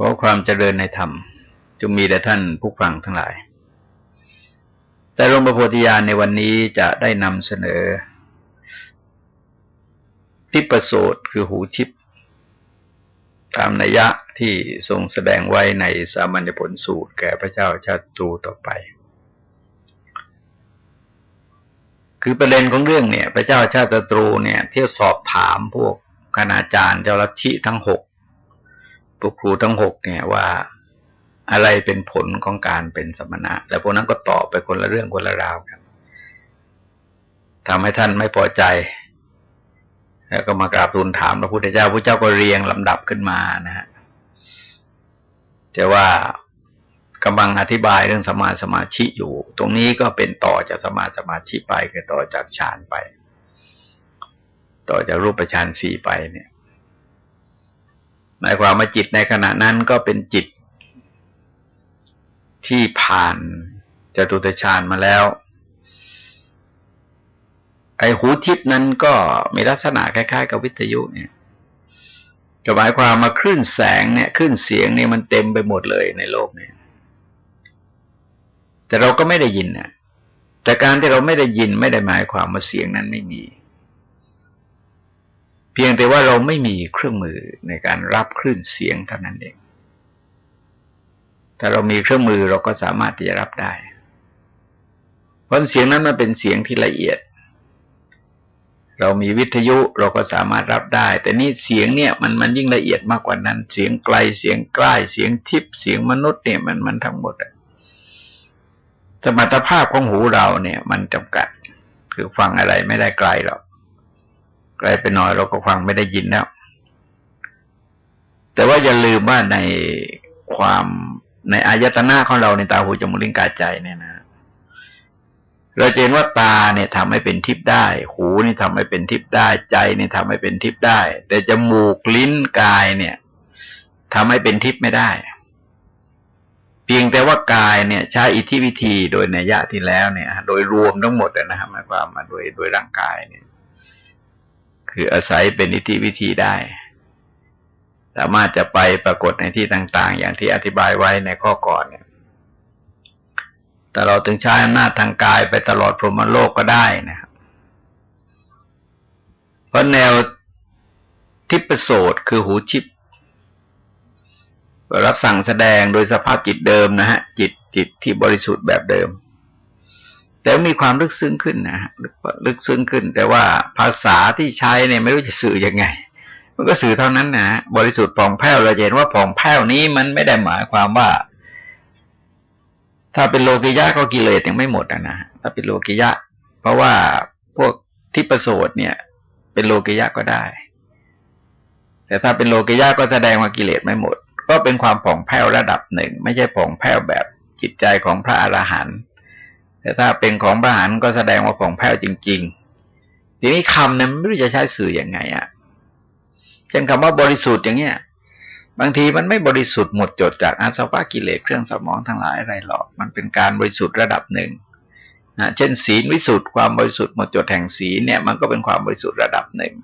ขอความเจริญในธรรมจงมีแด่ท่านผู้ฟังทั้งหลาย แต่หลวงพระโพธิญาณในวันนี้จะได้นำเสนอทิปโสตคือหูชิป ตามนัยยะที่ทรงแสดงไว้ในสามัญญผลสูตรแก่พระเจ้าชาติตรูต่อไป คือประเด็นของเรื่องเนี่ย พระเจ้าชาติตรูเนี่ย เที่ยวสอบถามพวกคณาจารย์เจ้าลัทธิทั้งหก พวกครูทั้งหกเนี่ยว่าอะไรเป็นผลของการเป็นสมณะ แล้วพวกนั้นก็ตอบไปคนละเรื่องคนละราวครับทำให้ท่านไม่พอใจ แล้วก็มากราบทูลถามพระพุทธเจ้าพระเจ้าก็เรียงลำดับขึ้นมานะฮะจะว่ากำลังอธิบายเรื่องสมาสมาชิอยู่ ตรงนี้ก็เป็นต่อจากสมาสมาชิไปคือต่อจากฌานไป ต่อจากรูปฌานสี่ไปเนี่ย หมายความว่าจิตในขณะนั้นก็เป็นจิตที่ผ่านจตุตฌานมาแล้ว ไอ้หูทิพนั้นก็มีลักษณะคล้าย ๆ กับวิทยุเนี่ยจะหมายความมาคลื่นแสงเนี่ยคลื่นเสียงเนี่ยมันเต็มไปหมดเลยในโลกเนี่ย แต่เราก็ไม่ได้ยินนะแต่การที่เราไม่ได้ยินไม่ได้หมายความว่าเสียงนั้นไม่มี พียงแต่ว่าเราไม่มีเครื่องมือในการรับคลื่นเสียงเท่านั้นเอง ถ้าเรามีเครื่องมือเราก็สามารถที่จะรับได้ เพราะเสียงนั้นมันเป็นเสียงที่ละเอียด เรามีวิทยุเราก็สามารถรับได้ แต่นี่เสียงเนี่ยมันมันยิ่งละเอียดมากกว่านั้น เสียงไกลเสียงใกล้เสียงทิพเสียงมนุษย์เนี่ยมันมันทั้งหมดสมรรถภาพของหูเราเนี่ย มันจำกัด คือฟังอะไรไม่ได้ไกลหรอก ไกลไปหน่อยเราก็ฟังไม่ได้ยินแล้ว แต่ว่าอย่าลืมว่าในความในอายตนะของเราในตาหูจมูกลิ้นกายใจเนี่ยนะเราเห็นว่าตาเนี่ยทำให้เป็นทิพย์ได้ หูนี่ทำให้เป็นทิพย์ได้ ใจนี่ทำให้เป็นทิพย์ได้ แต่จมูกลิ้นกายเนี่ยทำให้เป็นทิพย์ไม่ได้ เพียงแต่ว่ากายเนี่ย ใช้อิทธิวิธีโดยในยะที่แล้วเนี่ย โดยรวมทั้งหมดนะครับหมายความมาโดยโดยร่างกายเนี่ย คืออาศัยเป็นอิทิวิธีได้ สามารถจะไปปรากฏในที่ต่างๆ อย่างที่อธิบายไว้ในข้อก่อนเนี่ยแต่เราถึงใช้อำนาจทางกายไปตลอดพรหมโลกก็ได้นะครับเพราะแนวทิพโสดคือหูชิปรับสั่งแสดงโดยสภาพจิตเดิมนะฮะ จิตจิตที่บริสุทธิ์แบบเดิม แต่มีความลึกซึ้งขึ้นนะลึกซึ้งขึ้น แต่ว่าภาษาที่ใช้เนี่ยไม่รู้จะสื่อยังไง มันก็สื่อเท่านั้นนะบริสุทธิ์ผ่องแผ้วเราเห็นว่าผ่องแผ้วนี้มันไม่ได้หมายความว่า ถ้าเป็นโลกิยะก็กิเลสยังไม่หมดนะนะถ้าเป็นโลกิยะ เพราะว่าพวกที่ประโสดเนี่ย เป็นโลกิยะก็ได้ แต่ถ้าเป็นโลกิยะก็แสดงว่ากิเลสไม่หมด ก็เป็นความผ่องแผ้วระดับหนึ่ง ไม่ใช่ผ่องแผ้วแบบจิตใจของพระอรหันต์ แต่ถ้าเป็นของประหารก็แสดงว่าของแพ้วจริง ๆ ทีนี้คำเนี่ยไม่รู้จะใช้สื่ออยังไงอะ่ะ เช่นคำว่าบริสุทธิ์อย่างเงี้ย บางทีมันไม่บริสุทธิ์หมดจดจากอาสวะกิเลสเครื่องสมองทั้งหลายอะไรหรอก มันเป็นการบริสุทธิ์ระดับหนึ่งนะเช่น ศีลวิสุทธิ์ความบริสุทธิ์หมดจดแห่งศีลเนี่ยมันก็เป็นความบริสุทธิ์ระดับหนึ่ง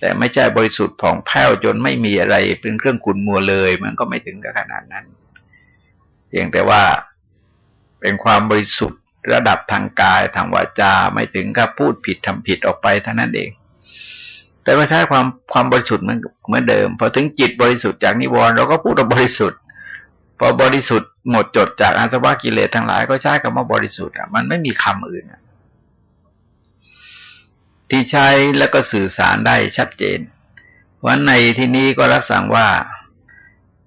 แต่ไม่ใช่บริสุทธิ์ผ่องแผ้วจนไม่มีอะไรเป็นเครื่องขุนมัวเลย มันก็ไม่ถึงกับขนาดนั้น เพียงแต่ว่าเป็นความบริสุทธิ์ ระดับทางกายทางวาจาไม่ถึงกับพูดผิดทำผิดออกไปเท่านั้นเอง แต่ว่าใช้ความความบริสุทธิ์เหมือนเหมือนเดิมพอถึงจิตบริสุทธิ์จากนิวรณ์เราก็พูดว่าบริสุทธิ์พอบริสุทธิ์หมดจดจากอาสวะกิเลสทั้งหลายก็ใช้คำว่าบริสุทธิ์อะมันไม่มีคำอื่นที่ใช้แล้วก็สื่อสารได้ชัดเจนวันในที่นี้ก็รับสั่งว่า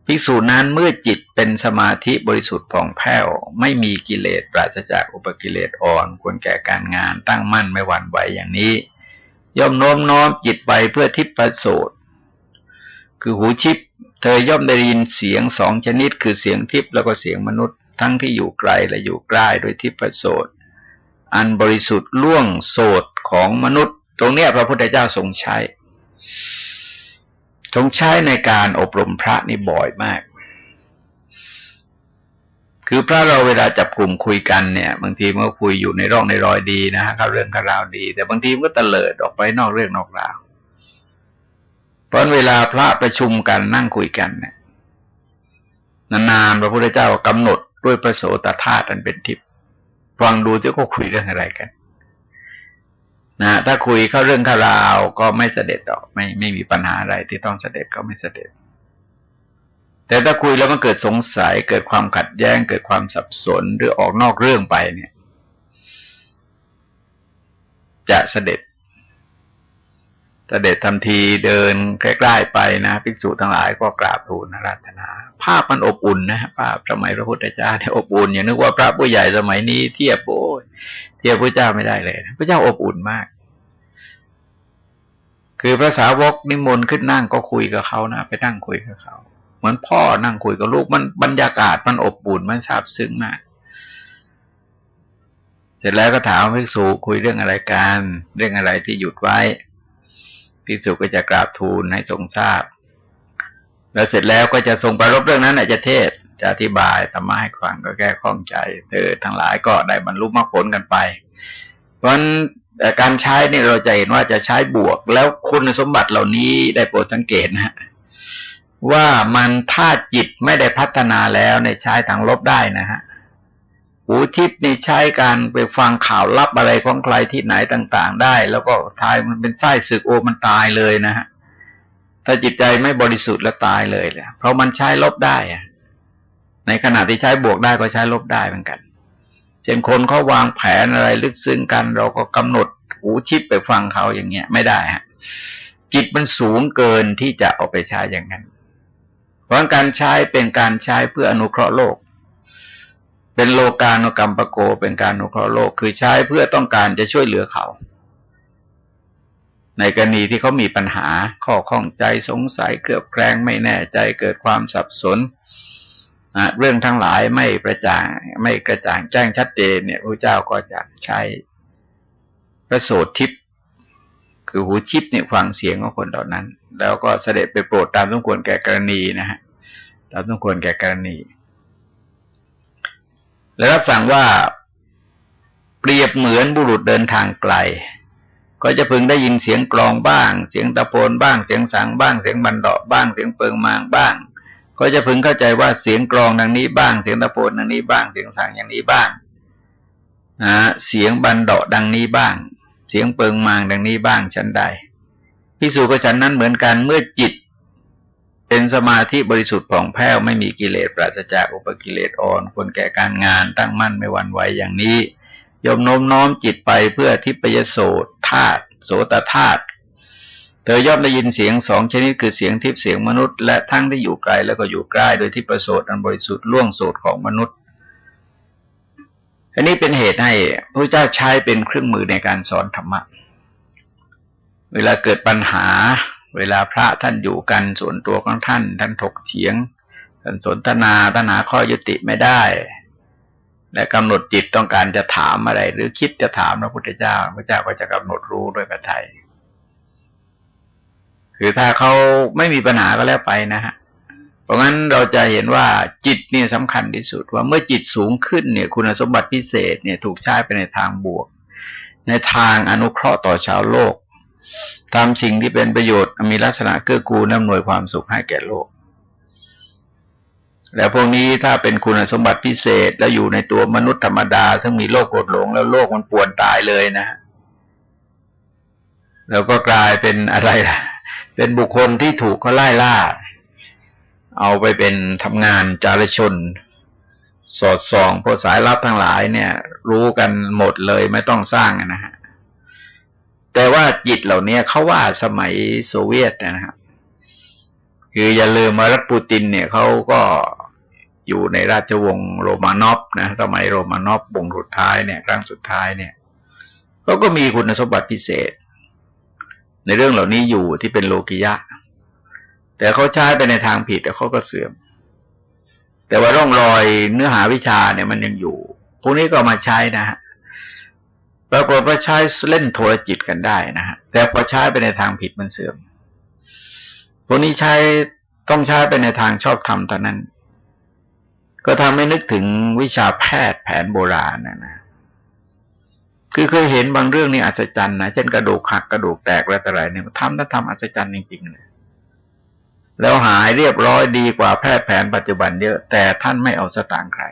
ภิกษุนั้นเมื่อจิตเป็นสมาธิบริสุทธิ์ผ่องแผ้ว ไม่มีกิเลสปราศจากอุปกิเลสอ่อน ควรแก่การงานตั้งมั่นไม่หวั่นไหวอย่างนี้ ย่อมโน้มน้อมจิตไปเพื่อทิพประโสดคือหูชิปเธอย่อมได้ยินเสียงสองชนิด คือเสียงทิพแล้วก็เสียงมนุษย์ ทั้งที่อยู่ไกลและอยู่ใกล้โดยทิพประโสดอันบริสุทธิ์ล่วงโสดของมนุษย์ ตรงเนี้ยพระพุทธเจ้าทรงใช้ ทรงใช้ในการอบรมพระนี่บ่อยมาก คือพระเราเวลาจับกลุ่มคุยกันเนี่ย บางทีมันก็คุยอยู่ในร่องในรอยดีนะฮะเรื่องราวดี แต่บางทีมันก็เตลิดออกไปนอกเรื่องนอกราว เพราะเวลาพระประชุมกันนั่งคุยกันเนี่ยนานๆพระพุทธเจ้ากำหนดด้วยประโสตธาตุอันเป็นทิพย์ฟังดูที่ก็คุยเรื่องอะไรกัน นะถ้าคุยเข้าเรื่องข้าราวก็ไม่เสด็จดอก ไม่ไม่มีปัญหาอะไรที่ต้องเสด็จก็ไม่เสด็จ แต่ถ้าคุยแล้วมันเกิดสงสัย เกิดความขัดแย้ง เกิดความสับสนหรือออกนอกเรื่องไปเนี่ย จะเสด็จ เด็จทำทีเดินใกล้ๆไปนะภิกษุทั้งหลายก็กราบทูลราธนา ภาพมันอบอุ่นนะภาพสมัยพระพุทธเจ้าเนี่ยอบอุ่นอย่างนึกว่าพระผู้ใหญ่สมัยนี้เทียบโอ้ยเทียบพระเจ้าไม่ได้เลยพระเจ้าอบอุ่นมาก คือพระสาวกนิมนต์ขึ้นนั่งก็คุยกับเขานะไปนั่งคุยกับเขาเหมือนพ่อนั่งคุยกับลูกมันบรรยากาศมันอบอุ่นมันซาบซึ้งมากเสร็จแล้วก็ถามภิกษุคุยเรื่องอะไรกัน เรื่องอะไรที่หยุดไว้ ภิกษุก็จะกราบทูลให้ทรงทราบ แล้วเสร็จแล้วก็จะทรงประรบเรื่องนั้นจะเทศจะอธิบายธรรมะให้ฟังก็แก้ข้องใจ เธอทั้งหลายก็ได้บรรลุมรรคผลกันไป เพราะฉะนั้นการใช้นี่เราจะเห็นว่าจะใช้บวก แล้วคุณสมบัติเหล่านี้ได้โปรดสังเกตนะฮะว่ามันถ้าจิตไม่ได้พัฒนาแล้วในใช้ทางลบได้นะฮะ หูทิพย์นี่ใช้การไปฟังข่าวลับอะไรของใครที่ไหนต่าง ๆ ได้ แล้วก็ทายมันเป็นไส้ศึกโอมันตายเลยนะฮะถ้าจิตใจไม่บริสุทธิ์แล้วตายเลยแหละเพราะมันใช้ลบได้อะในขณะที่ใช้บวกได้ก็ใช้ลบได้เหมือนกัน เช่นคนเขาวางแผนอะไรลึกซึ้งกัน เราก็กำหนดหูชิปไปฟังเขาอย่างเงี้ย ไม่ได้ฮะจิตมันสูงเกินที่จะเอาไปใช้อย่างนั้น เพราะการใช้เป็นการใช้เพื่ออนุเคราะห์โลก เป็นโลกาโนกรรมปโกเป็นการนุเคราะห์โลก คือใช้เพื่อต้องการจะช่วยเหลือเขา ในกรณีที่เขามีปัญหาข้อข้องใจสงสัยเกลือบแคลงไม่แน่ใจเกิดความสับสนเรื่องทั้งหลายไม่ประจางไม่กระจ่างแจ้งชัดเจนเนี่ยพระเจ้าก็จะใช้พระโสดทิพย์คือหูชิพเนี่ยฟังเสียงของคนเหล่านั้น แล้วก็เสด็จไปโปรดตามสมควรแก่กรณีนะฮะตามสมควรแก่กรณี แล้วรับสั่งว่าเปรียบเหมือนบุรุษเดินทางไกล ก็จะพึงได้ยินเสียงกลองบ้าง เสียงตะโพนบ้าง เสียงสังบ้าง เสียงบันดาะบ้าง เสียงเปิงมางบ้าง ก็จะพึงเข้าใจว่าเสียงกลองดังนี้บ้าง เสียงตะโพนดังนี้บ้าง เสียงสังอย่างนี้บ้างนะเสียงบันดาะดังนี้บ้าง เสียงเปิงมางดังนี้บ้างฉันใดพิสูจก็ฉันนั้นเหมือนกันเมื่อจิต เป็นสมาธิบริสุทธิ์ผ่องแผ้วไม่มีกิเลสปราศจากอุปกิเลสอ่อนควรแก่การงานตั้งมั่นไม่หวั่นไหวอย่างนี้ยมโน้มน้อมจิตไปเพื่อทิพยโสธาตโสตธาตุเธอย่อมได้ยินเสียงสองชนิดคือเสียงทิพย์เสียงมนุษย์และทั้งที่อยู่ไกลแล้วก็อยู่ใกล้โดยที่ประโสดอันบริสุทธิ์ล่วงโสดของมนุษย์อันนี้เป็นเหตุให้พระเจ้าใช้เป็นเครื่องมือในการสอนธรรมะ เวลาเกิดปัญหา เวลาพระท่านอยู่กันส่วนตัวของท่าน ท่านถกเถียงท่านสนทนาท่านหาข้อยุติไม่ได้ และกำหนดจิตต้องการจะถามอะไร หรือคิดจะถามพระพุทธเจ้าพระเจ้าก็จะกำหนดรู้ด้วยพระทัยคือถ้าเขาไม่มีปัญหาก็แล้วไปนะฮะเพราะงั้นเราจะเห็นว่าจิตนี่สำคัญที่สุด ว่าเมื่อจิตสูงขึ้นเนี่ย คุณสมบัติพิเศษเนี่ยถูกใช้ไปในทางบวก ในทางอนุเคราะห์ต่อชาวโลก ทำสิ่งที่เป็นประโยชน์มีลักษณะเกื้อกูลอำหน่วยความสุขให้แก่โลก แล้วพวกนี้ถ้าเป็นคุณสมบัติพิเศษ แล้วอยู่ในตัวมนุษย์ธรรมดา ซึ่งมีโลกโกรธหลง แล้วโลกมันป่วนตายเลยนะ แล้วก็กลายเป็นอะไรล่ะ เป็นบุคคลที่ถูกเขาไล่ล่า เอาไปเป็นทำงานจารชน สอดส่องพวกสายลับทั้งหลายเนี่ย รู้กันหมดเลยไม่ต้องสร้างนะฮะ แต่ว่าจิตเหล่านี้เขาว่าสมัยโซเวียตนะครับคืออย่าลืมว่ารัฐปูตินเนี่ยเขาก็อยู่ในราชวงศ์โรมานอฟนะสมัยโรมานอฟวงสุดท้ายเนี่ยครั้งสุดท้ายเนี่ยเขาก็มีคุณสมบัติพิเศษ ในเรื่องเหล่านี้อยู่ที่เป็นโลกิยะ แต่เขาใช้ไปในทางผิดแล้วเขาก็เสื่อม แต่ว่าร่องรอยเนื้อหาวิชาเนี่ยมันยังอยู่ พวกนี้ก็มาใช้นะฮะ ปรากฏว่าใช้เล่นโทรจิตกันได้นะฮะแต่พอใช้ไปในทางผิดมันเสื่อมพวกนี้ใช้ต้องใช้ไปในทางชอบธรรมเท่านั้น ก็ทำให้นึกถึงวิชาแพทย์แผนโบราณนะนะคือเคยเห็นบางเรื่องนี่อัศจรรย์นะเช่นกระดูกหักกระดูกแตกอะไรต่ออะไรเนี่ยทำถ้าทำอัศจรรย์จริงๆเลยแล้วหายเรียบร้อยดีกว่าแพทย์แผนปัจจุบันเยอะ แต่ท่านไม่เอาสตางค์ใคร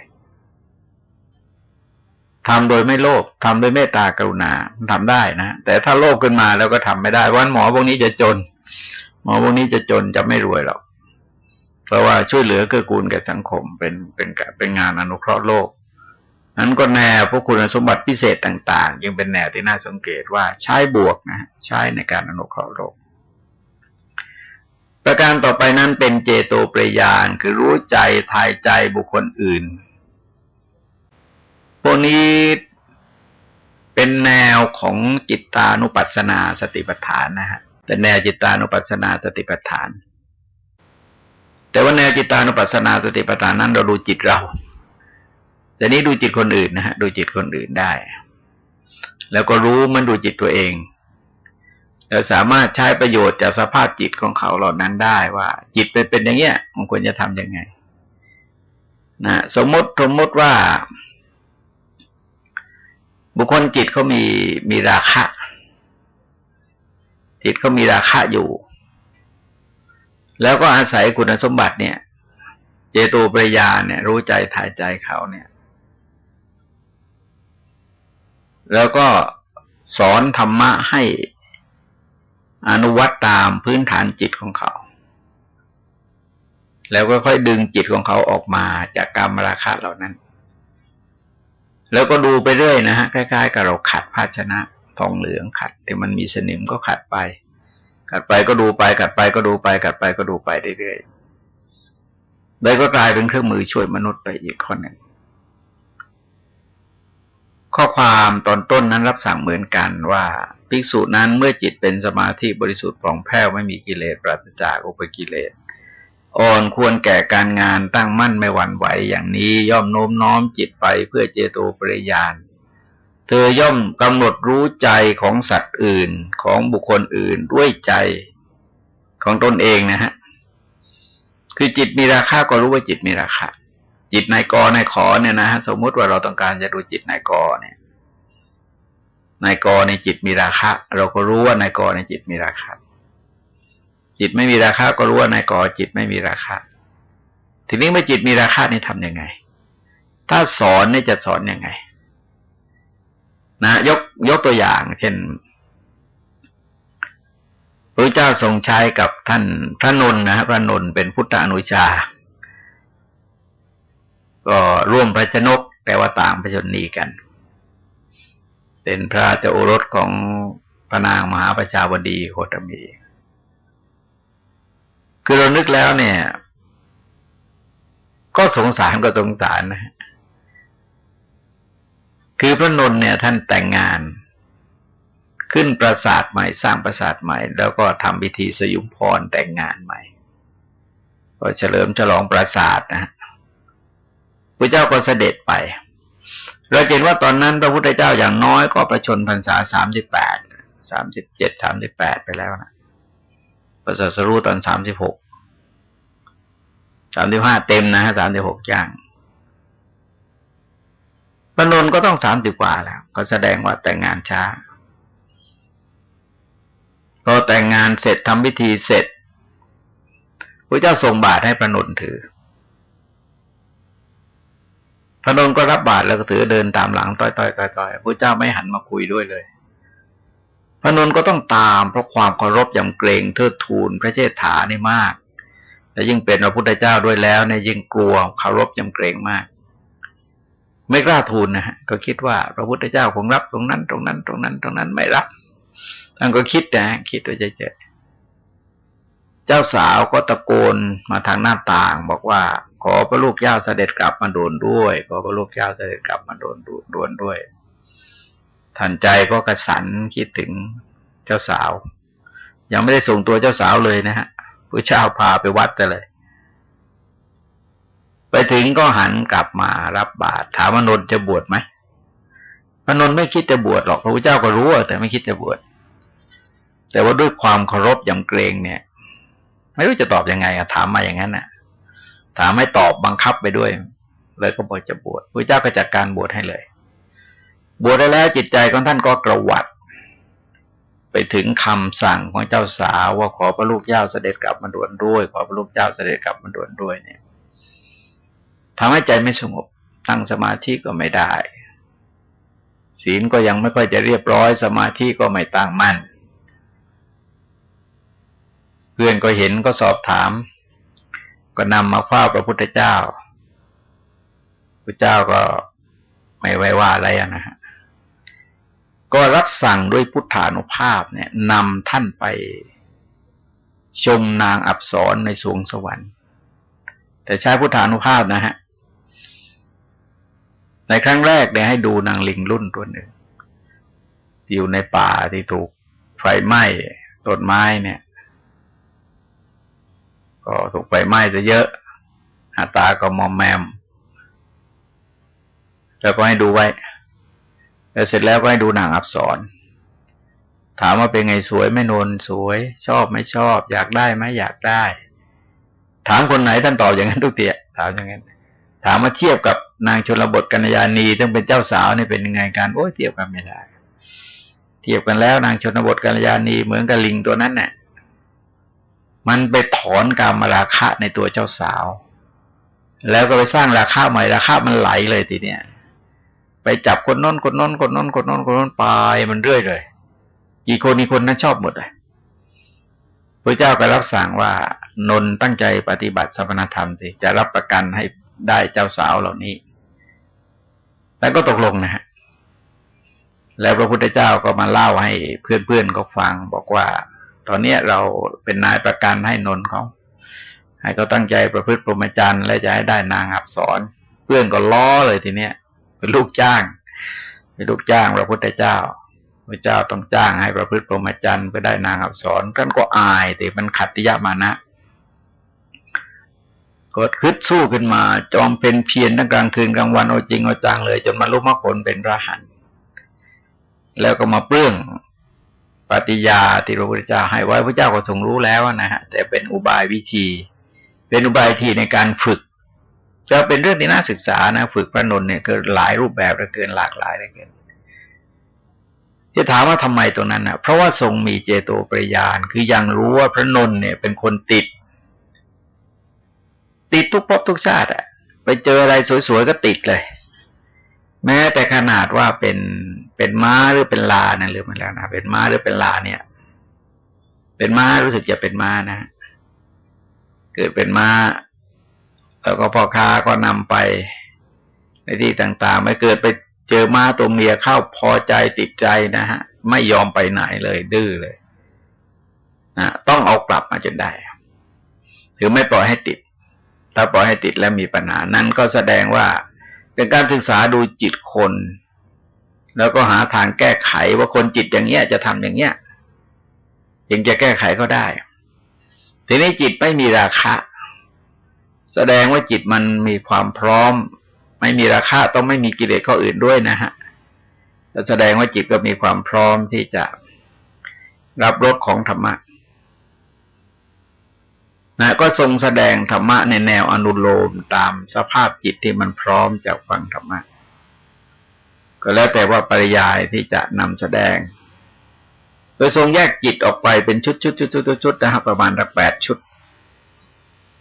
ทำโดยไม่โลภทำโดยเมตตากรุณาทำได้นะ แต่ถ้าโลภขึ้นมาแล้วก็ทำไม่ได้วันหมอพวกนี้จะจน หมอพวกนี้จะจนจะไม่รวยหรอก เพราะว่าช่วยเหลือเกื้อกูลแก่สังคมเป็นเป็นเป็นงานอนุเคราะห์โลก นั้นก็แนวพวกคุณสมบัติพิเศษต่าง ๆ ยังเป็นแนวที่น่าสังเกตว่าใช้บวกนะ ใช้ในการอนุเคราะห์โลกประการต่อไปนั้นเป็นเจโตปริยานคือรู้ใจทายใจบุคคลอื่น พวกนี้เป็นแนวของจิตตานุปัสสนาสติปัฏฐานนะฮะเป็นแนวจิตตานุปัสสนาสติปัฏฐาน แต่ว่าแนวจิตตานุปัสสนาสติปัฏฐานนั้นเราดูจิตเราแต่นี้ดูจิตคนอื่นนะฮะดูจิตคนอื่นได้ แล้วก็รู้มันดูจิตตัวเองแล้วสามารถใช้ประโยชน์จากสภาพจิตของเขาเหล่านั้นได้ว่า จิตเป็นเป็นอย่างเงี้ยมันควรจะทำยังไงนะสมมติสมมติว่า บุคคลจิตเขามีมีราคะ จิตเขามีราคะอยู่ แล้วก็อาศัยคุณสมบัติเนี่ย เจโตปริยาเนี่ย รู้ใจถ่ายใจเขาเนี่ย แล้วก็สอนธรรมะให้อนุวัตตามพื้นฐานจิตของเขา แล้วก็ค่อยดึงจิตของเขาออกมาจากกรรมราคะเหล่านั้น แล้วก็ดูไปเรื่อยนะฮะคล้ายๆ กับเราขัดภาชนะทองเหลืองขัดที่มันมีสนิมก็ขัดไป ขัดไปก็ดูไปขัดไปก็ดูไปขัดไปก็ดูไปเรื่อยๆเลยก็กลายเป็นเครื่องมือช่วยมนุษย์ไปอีกคนหนึ่งข้อความตอนต้นนั้นรับสั่งเหมือนกันว่าภิกษุนั้นเมื่อจิตเป็นสมาธิบริสุทธิ์ปล่องแผ้วไม่มีกิเลสปราศจากอุปกิเลส อ่อนควรแก่การงานตั้งมั่นไม่หวั่นไหวอย่างนี้ย่อมโน้มน้อมจิตไปเพื่อเจโตปริยาน เธอย่อมกำหนดรู้ใจของสัตว์อื่นของบุคคลอื่นด้วยใจของตนเองนะฮะ คือจิตมีราคาก็รู้ว่าจิตมีราคา จิตนายกนายขอเนี่ยนะฮะสมมุติว่าเราต้องการจะดูจิตนายกเนี่ยนายกในจิตมีราคาเราก็รู้ว่านายกในจิตมีราคา จิตไม่มีราคาก็รู้ว่านายก่อจิตไม่มีราคาทีนี้เมื่อจิตมีราคานี่ทำยังไง ถ้าสอนนี่จะสอนยังไง นะ ยกยกตัวอย่าง เช่นพระเจ้าทรงใช้กับท่านพระนนท์นะพระนนท์เป็นพุทธอนุชา ก็ร่วมพระชนกแต่ว่าต่างพระชนนีกัน เป็นพระเจ้าโอรสของพระนางมหาประชาวดีโคตมี คือเรานึกแล้วเนี่ย ก็สงสารก็สงสารนะคือพระนนท์เนี่ย ท่านแต่งงาน ขึ้นปราสาทใหม่ สร้างปราสาทใหม่ แล้วก็ทำพิธีสยุมพรแต่งงานใหม่ ก็เฉลิมฉลองปราสาทนะพระเจ้าก็เสด็จไป เราเห็นว่าตอนนั้นพระพุทธเจ้าอย่างน้อยก็ประชนพรรษาสามสิบแปดสามสิบเจ็ดสามสิบแปดไปแล้วนะ ประสัสรู้ตอนสามสิบหกสามสิบห้าเต็มนะฮะสามสิบหกย่างพระนนก็ต้องสามสิบกว่าแล้ว ก็แสดงว่าแต่งงานช้าพอแต่งงานเสร็จทำพิธีเสร็จพระเจ้าส่งบาตรให้พระนนถือพระนนก็รับบาตรแล้วก็ถือเดินตามหลังต้อยๆต่อยๆพระเจ้าไม่หันมาคุยด้วยเลย พระนนก็ต้องตามเพราะความเคารพยำเกรงเทิดทูนพระเจษฐานี่มาก และยิ่งเป็นพระพุทธเจ้าด้วยแล้วเนี่ยยิ่งกลัวเคารพยำเกรงมาก ไม่กล้าทูลนะฮะก็คิดว่าพระพุทธเจ้าคงรับตรงนั้น ตรงนั้น ตรงนั้น ตรงนั้นไม่รับท่านก็คิดนะคิดว่าจะเจเจ้าสาวก็ตะโกนมาทางหน้าต่าง บอกว่า ขอพระลูกเจ้าเสด็จกลับมาโดนด้วยขอพระลูกเจ้าเสด็จกลับมาโดนดวนด้วย ทันใจก็กระสันคิดถึงเจ้าสาว ยังไม่ได้ส่งตัวเจ้าสาวเลยนะฮะพระเจ้าพาไปวัดแต่เลย ไปถึงก็หันกลับมารับบาตรถามว่านนจะบวชไหมพระนนไม่คิดจะบวชหรอกพระพุทธเจ้าก็รู้แต่ไม่คิดจะบวชแต่ว่าด้วยความเคารพยำเกรงเนี่ย ไม่รู้จะตอบยังไงอะถามมาอย่างนั้นน่ะ ถามให้ตอบบังคับไปด้วย เลยก็บอกจะบวชพระเจ้าก็จัดการบวชให้เลย บวชได้แล้วจิตใจของท่านก็กระวัด ไปถึงคำสั่งของเจ้าสาวว่าขอพระลูกเจ้าเสด็จกลับมาด่วนด้วย ขอพระลูกเจ้าเสด็จกลับมาด่วนด้วยเนี่ยทำให้ใจไม่สงบตั้งสมาธิก็ไม่ได้ ศีลก็ยังไม่ค่อยจะเรียบร้อย สมาธิก็ไม่ตั้งมั่น เพื่อนก็เห็นก็สอบถาม ก็นำมาคว้าพระพุทธเจ้าพระเจ้าก็ไม่ไว้ว่าอะไรนะฮะ ก็รับสั่งด้วยพุทธานุภาพเนี่ยนำท่านไปชมนางอับสรในสวงสวรรค์ แต่ใช้พุทธานุภาพนะฮะ ในครั้งแรกเนี่ยให้ดูนางลิงรุ่นตัวหนึ่งอยู่ในป่าที่ถูกไฟไหม้ต้นไม้เนี่ย ก็ถูกไฟไหม้จะเยอะหน้าตาก็มอมแมม แล้วก็ให้ดูไว้ แล้วเสร็จแล้วก็ให้ดูนางอับสรถามว่าเป็นไงสวยไม่นนสวย ชอบไม่ชอบ อยากได้ไหมอยากได้ ถามคนไหนท่านตอบอย่างนั้นทุกเตียถามอย่างนั้น ถามมาเทียบกับนางชนบทกัญญาณีซึ่งเป็นเจ้าสาวนี่เป็นยังไงกันโอ้ยเทียบกันไม่ได้ เทียบกันแล้วนางชนบทกัญญาณีเหมือนกับลิงตัวนั้นเนี่ยมันไปถอนกามราคะในตัวเจ้าสาว แล้วก็ไปสร้างราคาใหม่ราคามันไหลเลยทีเนี้ย ไปจับคนน้นคนน้นคนน้นคนน้นคนน้นไปมันเรื่อยเลยอีกคนอีกคนนั้นชอบหมดเลยพระเจ้าก็รับสั่งว่านนตั้งใจปฏิบัติสัพนธรรมสิจะรับประกันให้ได้เจ้าสาวเหล่านี้ แล้วก็ตกลงนะฮะแล้วพระพุทธเจ้าก็มาเล่าให้เพื่อนๆเขาฟังบอกว่า ตอนเนี้ยเราเป็นนายประกันให้นนเขาให้เขาตั้งใจประพฤติพรมจรรย์และจะให้ได้นางอับสรเพื่อนก็ล้อเลยทีเนี้ย เป็นลูกจ้างเป็นลูกจ้างพระพุทธเจ้าพระเจ้าต้องจ้างให้ประพฤติพรหมจรรย์เพื่อได้นางอับสรท่านก็อายแต่มันขัดติยามานะกดคึดสู้ขึ้นมา จอมเป็นเพียรทั้งกลางคืนกลางวันโอาจริงโอาจังเลย จนมาลุกมรรคผลเป็นพระหันแล้วก็มาเปลื้องปฏิญาที่พระพุทธเจ้าให้ไว้พระเจ้าก็ทรงรู้แล้วนะฮะแต่เป็นอุบายวิธี เป็นอุบายทีในการฝึก จะเป็นเรื่องที่น่าศึกษานะฝึกพระนนท์เนี่ยเกิดหลายรูปแบบเหลือเกินหลากหลายเหลือเกินที่ถามว่าทำไมตรงนั้นนะเพราะว่าทรงมีเจโตปริยานคือยังรู้ว่าพระนนท์เนี่ย เป็นคนติด ติดทุกภพทุกชาติอะไปเจออะไรสวยๆก็ติดเลย แม้แต่ขนาดว่าเป็นเป็นม้าหรือเป็นลานะหรือมันแล้วนะเป็นม้าหรือเป็นลาเนี่ย เป็นม้ารู้สึกจะเป็นม้านะเกิดเป็นม้า แล้วก็พ่อค้าก็นำไปในที่ต่างๆไม่เกิดไปเจอม้าตัวเมียเข้าพอใจติดใจนะฮะ ไม่ยอมไปไหนเลย ดื้อเลยนะต้องเอากลับมาจนได้ถือไม่ปล่อยให้ติด ถ้าปล่อยให้ติดแล้วมีปัญหา นั้นก็แสดงว่าเป็นการศึกษาดูจิตคน แล้วก็หาทางแก้ไขว่าคนจิตอย่างเงี้ยจะทำอย่างเงี้ยยังจะแก้ไขก็ได้ ทีนี้จิตไม่มีราคะ แสดงว่าจิตมันมีความพร้อม ไม่มีราคาต้องไม่มีกิเลสข้ออื่นด้วยนะฮะแสดงว่าจิตก็มีความพร้อมที่จะรับรสของธรรมะนะก็ทรงแสดงธรรมะในแนวอนุโลมตามสภาพจิตที่มันพร้อมจะฟังธรรมะ ก็แล้วแต่ว่าปริยายที่จะนำแสดง โดยทรงแยกจิตออกไปเป็นชุดชุดชุดชุดชุดนะครับประมาณรักแปดชุด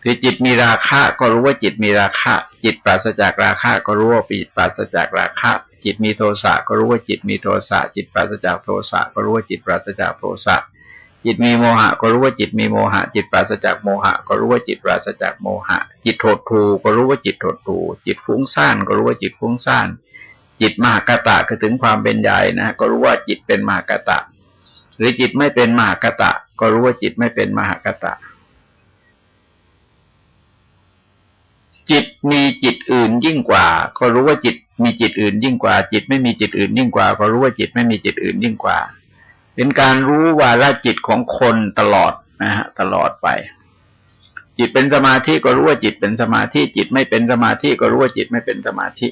คือจิตมีราคะก็รู้ว่าจิตมีราคะ จิตปราศจากราคะก็รู้ว่าจิตปราศจากราคะ จิตมีโทสะก็รู้ว่าจิตมีโทสะ จิตปราศจากโทสะก็รู้ว่าจิตปราศจากโทสะ จิตมีโมหะก็รู้ว่าจิตมีโมหะ จิตปราศจากโมหะ ก็รู้ว่าจิตปราศจากโมหะ จิตโททูก็รู้ว่าจิตโททูจิตฟุ้งซ่านก็รู้ว่าจิตฟุ้งซ่าน จิตมหากตะคือถึงความเป็นใหญ่นะ ก็รู้ว่าจิตเป็นมหากตะ หรือจิตไม่เป็นมหากตะ ก็รู้ว่าจิตไม่เป็นมหากตะ จิตมีจิตอื่นยิ่งกว่า ก็รู้ว่าจิตมีจิตอื่นยิ่งกว่า จิตไม่มีจิตอื่นยิ่งกว่า ก็รู้ว่าจิตไม่มีจิตอื่นยิ่งกว่า เป็นการรู้ว่าละจิตของคนตลอดนะฮะตลอดไป จิตเป็นสมาธิก็รู้ว่าจิตเป็นสมาธิ จิตไม่เป็นสมาธิก็รู้ว่าจิตไม่เป็นสมาธิ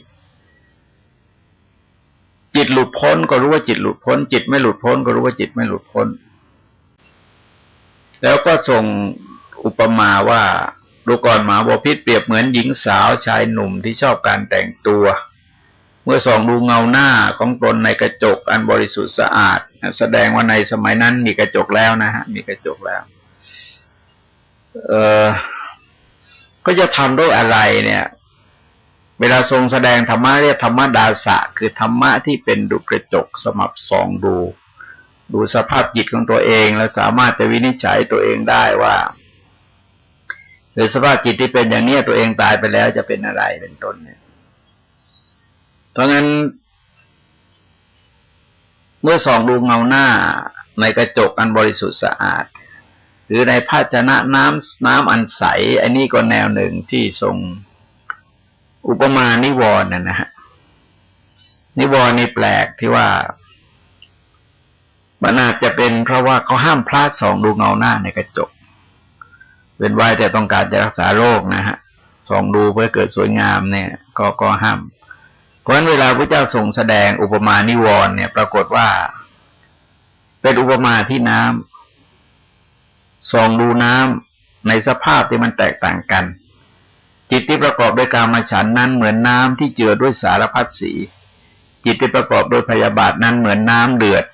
จิตหลุดพ้นก็รู้ว่าจิตหลุดพ้น จิตไม่หลุดพ้น ก็รู้ว่าจิตไม่หลุดพ้น แล้วก็ส่งอุปมาว่า ดูก่อนหมาบพิษเปรียบเหมือนหญิงสาวชายหนุ่มที่ชอบการแต่งตัว เมื่อส่องดูเงาหน้าของตนในกระจกอันบริสุทธิ์สะอาด แสดงว่าในสมัยนั้นมีกระจกแล้วนะฮะ มีกระจกแล้ว เออก็จะทำด้วยอะไรเนี่ย เวลาทรงแสดงธรรมะเรียกธรรมะดาสะ คือธรรมะที่เป็นดุกระจกสมับส่องดู ดูสภาพจิตของตัวเอง แล้วสามารถจะวินิจฉัยตัวเองได้ว่า หรือสภาพจิตที่เป็นอย่างนี้ตัวเองตายไปแล้วจะเป็นอะไรเป็นต้นเนี่ย เพราะงั้น เมื่อส่องดูเงาหน้าในกระจกอันบริสุทธิ์สะอาด หรือในภาชนะน้ำน้ำอันใส อันนี้ก็แนวหนึ่งที่ทรงอุปมานิวรณ์นะนะฮะนิวรณ์นี่แปลกที่ว่ามันอาจจะเป็นเพราะว่าเขาห้ามพลาดส่องดูเงาหน้าในกระจก เป็นไว้แต่ต้องการจะรักษาโรคนะฮะส่องดูเพื่อเกิดสวยงามเนี่ย ก็ก็ห้าม เพราะฉะนั้นเวลาพระเจ้าทรงแสดงอุปมานิวรณ์เนี่ย ปรากฏว่า เป็นอุปมาที่น้ำส่องดูน้ำในสภาพที่มันแตกต่างกัน จิตที่ประกอบด้วยการมาฉันนั้นเหมือนน้ำที่เจือด้วยสารพัดสี จิตที่ประกอบด้วยพยาบาทนั้นเหมือนน้ำเดือด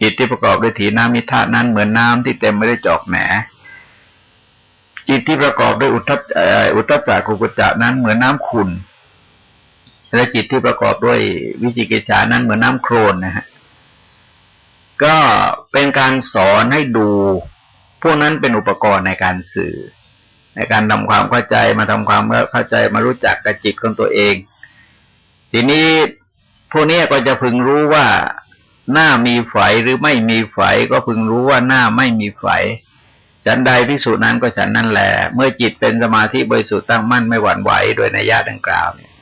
จิตที่ประกอบด้วยถีน้ำมิทะนั้นเหมือนน้ำที่เต็มไปด้วยจอกแหน จิตที่ประกอบด้วยอุทธอุทธจักกุกุจะนั้นเหมือนน้ำขุนและจิตที่ประกอบด้วยวิจิกิจฉานั้นเหมือนน้ำโครนนะฮะก็เป็นการสอนให้ดู พวกนั้นเป็นอุปกรณ์ในการสื่อ ในการทำความเข้าใจมาทำความเข้าใจมารู้จักกับจิตของตัวเอง ทีนี้พวกนี้ก็จะพึงรู้ว่าหน้ามีไฝหรือไม่มีไฝก็พึงรู้ว่าหน้าไม่มีไฝ ฉันใดพิสูจน์นั้นก็ฉันนั่นแหละ เมื่อจิตเป็นสมาธิบริสุทธิ์ตั้งมั่นไม่หวั่นไหวโดยนัยยะดังกล่าวเนี่ย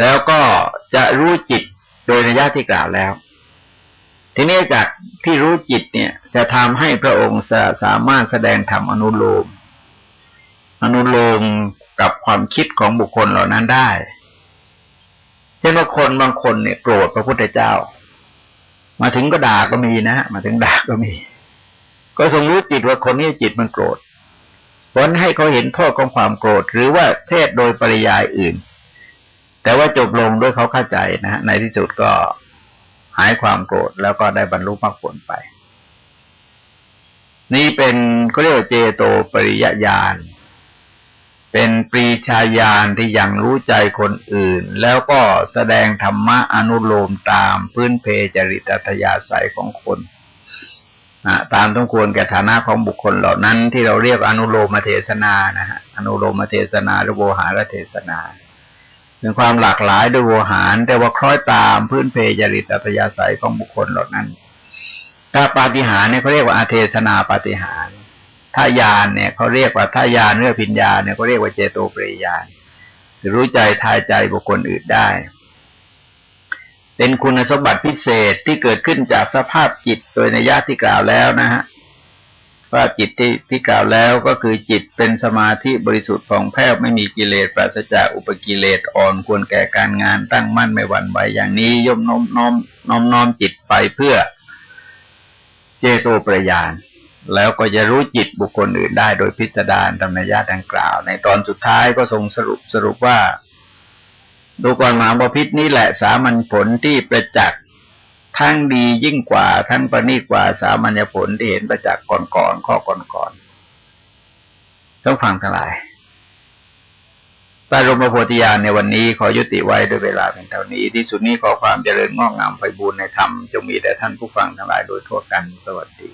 แล้วก็จะรู้จิตโดยนัยยะที่กล่าวแล้ว ทีนี้จากที่รู้จิตเนี่ย จะทำให้พระองค์สามารถแสดงธรรมอนุโลม อนุโลมกับความคิดของบุคคลเหล่านั้นได้เช่นว่าคนบางคนเนี่ยโกรธพระพุทธเจ้า มาถึงก็ด่าก็มีนะฮะมาถึงด่าก็มี ก็ทรงรู้จิตว่าคนนี้จิตมันโกรธเพราะให้เขาเห็นโทษของความโกรธ หรือว่าเทศโดยปริยายอื่น แต่ว่าจบลงด้วยเขาเข้าใจนะฮะในที่สุดก็หายความโกรธแล้วก็ได้บรรลุมรรคผลไป นี่เป็นเขาเรียกว่าเจโตปริยญาณเป็นปรีชาญาณที่ยังรู้ใจคนอื่น แล้วก็แสดงธรรมะอนุโลมตามพื้นเพจริตอัธยาศัยของคน ตามต้องควรแก่ฐานะของบุคคลเหล่านั้น ที่เราเรียกอนุโลมเทศนานะฮะอนุโลมเทศนาหรือโวหารเทศนาเป็นความหลากหลายด้วยโวหาร แต่ว่าคล้อยตามพื้นเพจริตอัตยาศัยของบุคคลเหล่านั้นถ้าปาฏิหาริย์เนี่ยเขาเรียกว่าอาเทศนาปาฏิหาริย์ถ้ายานเนี่ยเขาเรียกว่าถ้ายานเรื่องพิญญาเนี่ยเขาเรียกว่าเจโตปริยานคือรู้ใจทายใจบุคคลอื่นได้ เป็นคุณสมบัติพิเศษที่เกิดขึ้นจากสภาพจิตโดยในญาติที่กล่าวแล้วนะฮะว่าจิตที่ที่กล่าวแล้วก็คือจิตเป็นสมาธิบริสุทธิ์ผ่องแผ้วไม่มีกิเลสปราศจากอุปกิเลสอ่อนควรแก่การงานตั้งมั่นไม่หวั่นไหวอย่างนี้ย่อมน้อมน้อมน้อมน้อมจิตไปเพื่อเจโตประยาน แล้วก็จะรู้จิตบุคคลอื่นได้โดยพิสดารตำนญาดังกล่าว ในตอนสุดท้ายก็ทรงสรุปสรุปว่า ดูก่อนมหาบพิษนี่แหละสามัญผลที่ประจักษ์ทั้งดียิ่งกว่าทั้งประณีกว่าสามัญญผลที่เห็นประจักษ์ก่อนๆข้อก่อนๆต้องฟังทั้งหลายใต้รมโพธิญาณในวันนี้ขอยุติไว้ด้วยเวลาเป็นเท่านี้ ที่สุดนี้ขอความเจริญงอกงามไปบูรณนธรรมจงมีแด่ท่านผู้ฟังทั้งหลายโดยทั่วกันสวัสดี